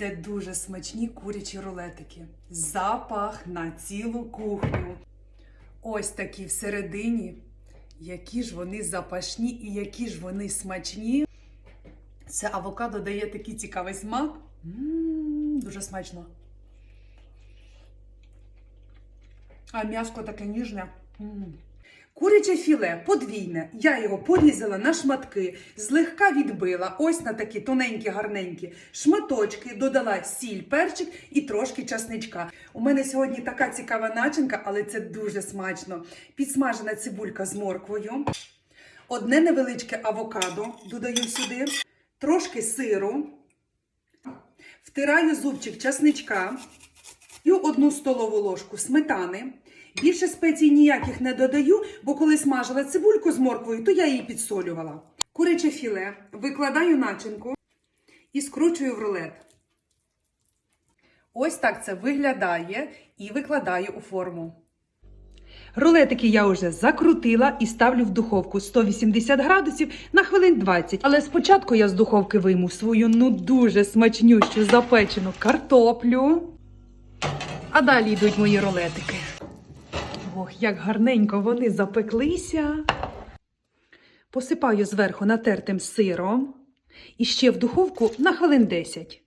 Це дуже смачні курячі рулетики. Запах на цілу кухню. Ось такі всередині. Які ж вони запашні і які ж вони смачні. Це авокадо дає такий цікавий смак. м дуже смачно. А м'яско таке ніжне. М. Куряче філе подвійне. Я його порізала на шматки, злегка відбила, ось на такі тоненькі, гарненькі шматочки, додала сіль, перчик і трошки часничка. У мене сьогодні така цікава начинка, але це дуже смачно. Підсмажена цибулька з морквою, одне невеличке авокадо додаю сюди, трошки сиру, втираю зубчик часничка. Даю одну столову ложку сметани. Більше спецій ніяких не додаю, бо коли смажила цибульку з морквою, то я її підсолювала. Куряче філе викладаю начинку і скручую в рулет. Ось так це виглядає і викладаю у форму. Рулетики я вже закрутила і ставлю в духовку 180 градусів на хвилин 20. Але спочатку я з духовки вийму свою ну дуже смачнющу запечену картоплю. А далі йдуть мої рулетики. Ох, як гарненько вони запеклися. Посипаю зверху натертим сиром і ще в духовку на хвилин 10.